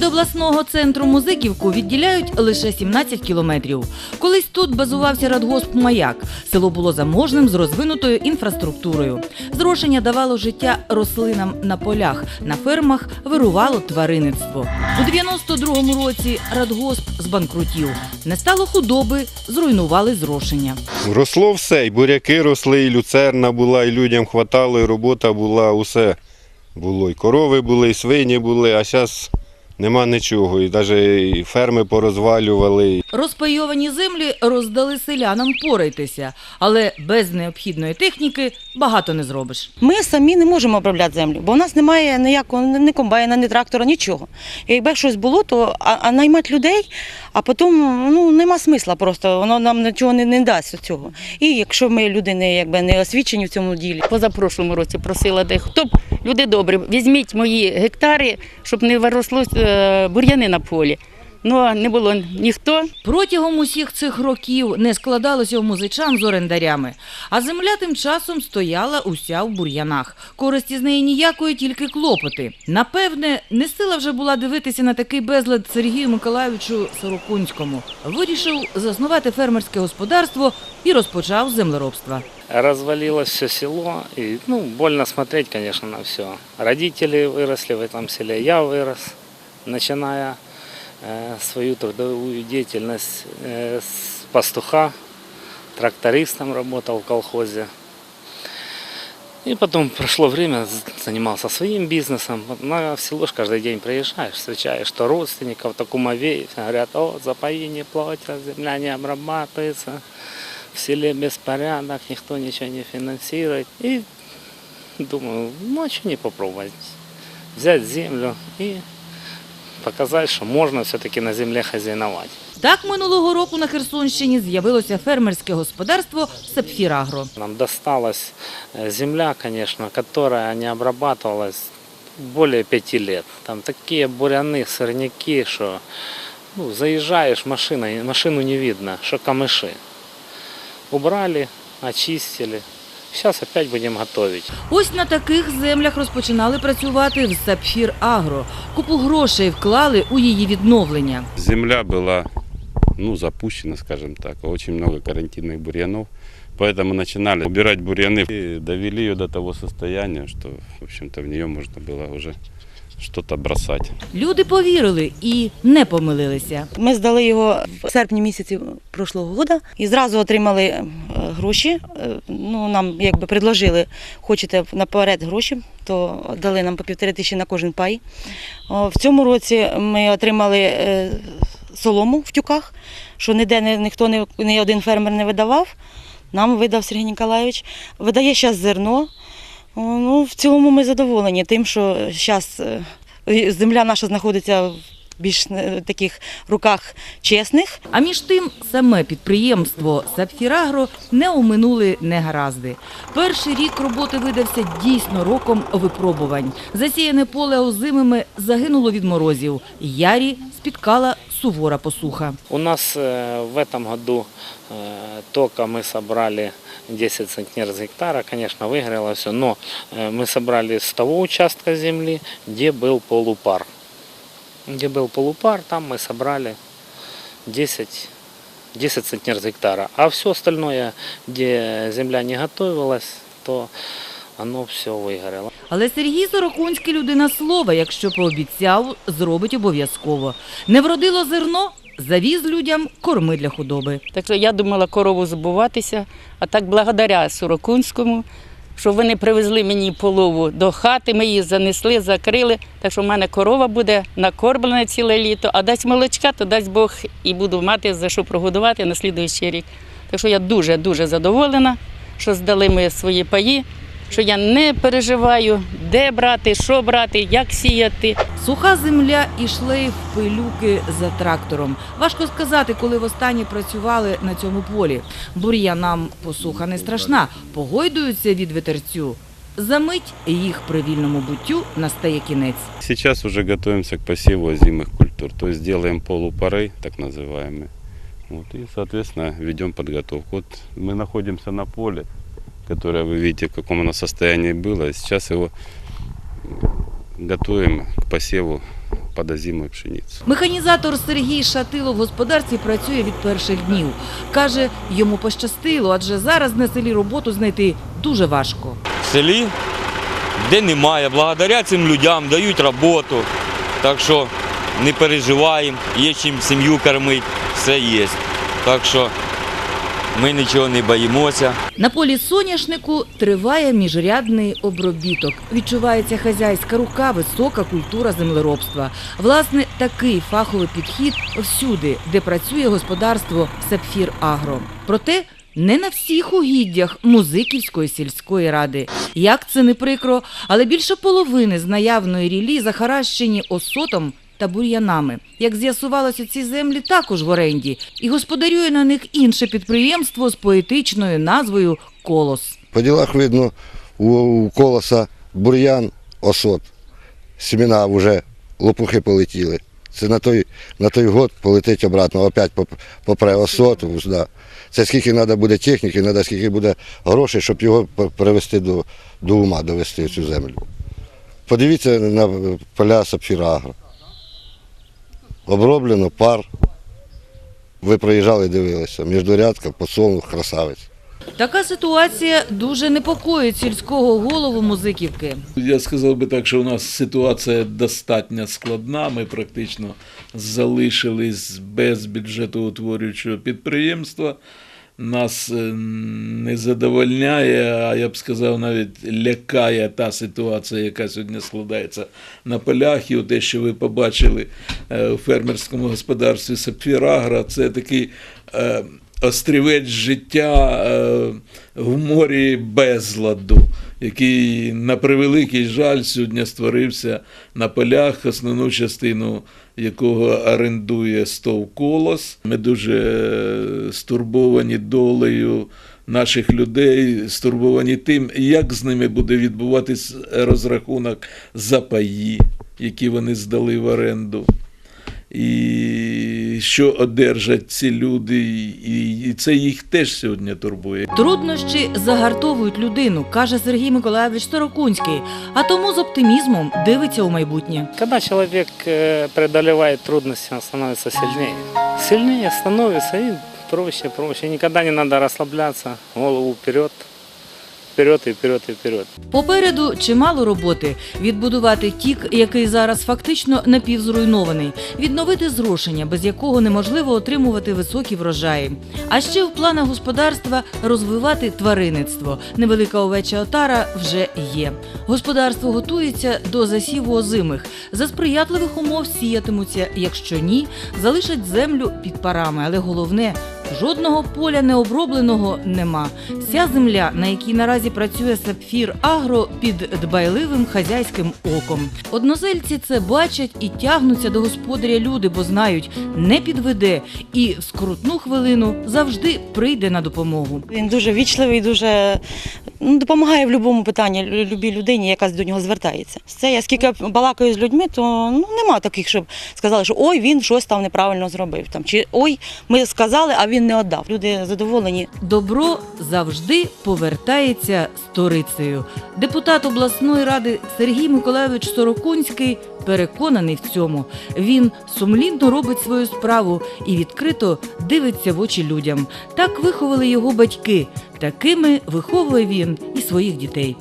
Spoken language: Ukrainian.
Від обласного центру Музиківку відділяють лише 17 кілометрів. Колись тут базувався радгосп Маяк. Село було заможним з розвинутою інфраструктурою. Зрошення давало життя рослинам на полях, на фермах вирувало тваринництво. У 92-му році радгосп збанкрутів. Не стало худоби, зруйнували зрошення. Росло все, і буряки росли, і люцерна була, і людям хватало, і робота була, усе було. І корови були, і свині були, а зараз нема нічого. І навіть ферми порозвалювали. Розпайовані землі роздали селянам порайтеся, але без необхідної техніки багато не зробиш. Ми самі не можемо обробляти землю, бо у нас немає ніякого ні комбайна, ні трактора, нічого. І якби щось було, то а, а наймати людей, а потім ну нема смисла просто, воно нам нічого не, не дасть цього. І якщо ми люди не якби не освічені в цьому ділі. позапрошлому році просила, де хто б люди добрі, візьміть мої гектари, щоб не виросло е, бур'яни на полі. Ну не було ніхто. Протягом усіх цих років не складалося у музичан з орендарями, а земля тим часом стояла уся в бур'янах. Користі з неї ніякої, тільки клопоти. Напевне, не сила вже була дивитися на такий безлад Сергію Миколайовичу Сорокунському. Вирішив заснувати фермерське господарство і розпочав з землеробства. Развалилось все село, и ну, больно смотреть, конечно, на все. Родители выросли в этом селе, я вырос, Начиная э, свою трудовую деятельность э, с пастуха, трактористом работал в колхозе. И потом прошло время, занимался своим бизнесом. На село каждый день приезжаешь, встречаешь то родственников, то кумовей. Все Говорят, о, за паи не платят, земля не обрабатывается в селе беспорядок, никто ничего не финансирует. И думаю, ну а что не попробовать? Взять землю и показать, что можно все-таки на земле хозяиновать. Так минулого року на Херсонщині з'явилося фермерське господарство Сапфірагро. Нам досталась э, земля, конечно, которая не обрабатывалась более пяти лет. Там такие буряны, сорняки, что ну, заезжаешь машиной, машину не видно, что камыши. Убрали, очистили. Сейчас опять будем готовить. Ось на таких землях розпочинали працювати в Сапфір Агро. Купу грошей вклали у її відновлення. Земля была ну, запущена, скажем так. Очень много карантинных бурьянов. Поэтому начинали убирать бурьяны и довели ее до того состояния, что, в общем-то, в нее можно было уже что-то бросать. Люди повірили і не помилилися. Ми здали його в серпні місяці прошлого року і зразу отримали е, гроші. Е, Ну, нам якби предложили, хочете наперед гроші, то дали нам по півтори тисячі на кожен пай. В цьому році ми отримали е, солому в тюках, що ніде ні- ніхто не ні один фермер не видавав. Нам видав Сергій Ніколайович. Видає зараз зерно. Ну, в цілому ми задоволені тим, що зараз земля наша знаходиться в більш е, таких руках чесних. А між тим, саме підприємство Сапфірагро не оминули негаразди. Перший рік роботи видався дійсно роком випробувань. Засіяне поле озимими загинуло від морозів. Ярі спіткала сувора посуха. У нас э, в этом году э, только мы собрали 10 центнер с гектара, конечно, выгорело все, но э, мы собрали с того участка земли, где был полупар. Где был полупар, там мы собрали 10, 10 центнер с гектара. А все остальное, где земля не готовилась, то оно все выгорело. Але Сергій Сорокунський людина слова, якщо пообіцяв, зробить обов'язково. Не вродило зерно, завіз людям корми для худоби. Так що я думала корову забуватися, а так благодаря Сорокунському, що вони привезли мені полову до хати, ми її занесли, закрили. Так що в мене корова буде накормлена ціле літо, а дасть молочка, то дасть Бог і буду мати за що прогодувати на слідуючий рік. Так що я дуже-дуже задоволена, що здали ми свої паї, що я не переживаю, де брати, що брати, як сіяти. Суха земля і шлейф пилюки за трактором. Важко сказати, коли востаннє працювали на цьому полі. Бур'янам посуха не страшна, погойдуються від вітерцю. Замить їх при вільному буттю настає кінець. Сейчас уже готовимся к посеву озимых культур. То есть делаем полупары, так называемые. Вот, и, соответственно, ведем подготовку. Вот мы находимся на поле, которое вы видите, в каком оно состоянии было. Сейчас его готовим к посеву подозимую пшеницу. Механізатор Сергій Шатило в господарстві працює від перших днів. Каже, йому пощастило, адже зараз на селі роботу знайти дуже важко. в селі, де немає. Благодаря цим людям дають роботу. Так що не переживаємо, є чим сім'ю кормити, все є. Так що ми нічого не боїмося. На полі соняшнику триває міжрядний обробіток. Відчувається хазяйська рука, висока культура землеробства. Власне, такий фаховий підхід всюди, де працює господарство Сапфір Агро. Проте не на всіх угіддях Музиківської сільської ради. Як це не прикро, але більше половини з наявної рілі захаращені осотом та бур'янами. Як з'ясувалося, ці землі також в оренді, і господарює на них інше підприємство з поетичною назвою Колос. По ділах видно, у, колоса бур'ян, осот. Семена вже лопухи полетіли. Це на той, на той год полетить обратно, опять поп- попре осот. Да. Це скільки треба буде техніки, треба скільки буде грошей, щоб його привести до, до ума, довести цю землю. Подивіться на поля Сапфірагро. Оброблено пар. Ви проїжджали, дивилися. Міждурядка, посолнух, красавець. Така ситуація дуже непокоїть сільського голову Музиківки. Я сказав би так, що у нас ситуація достатньо складна. Ми практично залишились без бюджетоутворюючого підприємства. Нас е, не задовольняє, а я б сказав, навіть лякає та ситуація, яка сьогодні складається на полях. І те, що ви побачили е, у фермерському господарстві Сапфірагра, це такий е, острівець життя в морі безладу, який на превеликий жаль сьогодні створився на полях, основну частину якого орендує стов колос. Ми дуже е, стурбовані долею наших людей, стурбовані тим, як з ними буде відбуватись розрахунок за паї, які вони здали в оренду. І що одержать ці люди, і, і це їх теж сьогодні турбує. Труднощі загартовують людину, каже Сергій Миколаївич Сорокунський, а тому з оптимізмом дивиться у майбутнє. Когда человек э, преодолевает трудности, он становится сильнее. Сильнее становится и проще, проще. Никогда не надо расслабляться, голову вперед, вперед и вперед и вперед. Попереду чимало роботи відбудувати тік, який зараз фактично напівзруйнований, відновити зрошення, без якого неможливо отримувати високі врожаї. А ще в планах господарства розвивати тваринництво. Невелика овеча отара вже є. Господарство готується до засіву озимих. За сприятливих умов сіятимуться. Якщо ні, залишать землю під парами. Але головне. Жодного поля необробленого нема. Вся земля, на якій наразі працює Сапфір Агро, під дбайливим хазяйським оком. Однозельці це бачать і тягнуться до господаря люди, бо знають, не підведе і в скрутну хвилину завжди прийде на допомогу. Він дуже вічливий, дуже ну, допомагає в будь-якому питанні лю- любій людині, яка до нього звертається. Це я скільки балакаю з людьми, то ну нема таких, щоб сказали, що ой, він щось там неправильно зробив. Там чи ой, ми сказали, а він не віддав. Люди задоволені. Добро завжди повертається сторицею. Депутат обласної ради Сергій Миколайович Сорокунський переконаний в цьому. Він сумлінно робить свою справу і відкрито дивиться в очі людям. Так виховали його батьки. Такими виховує він і своїх дітей.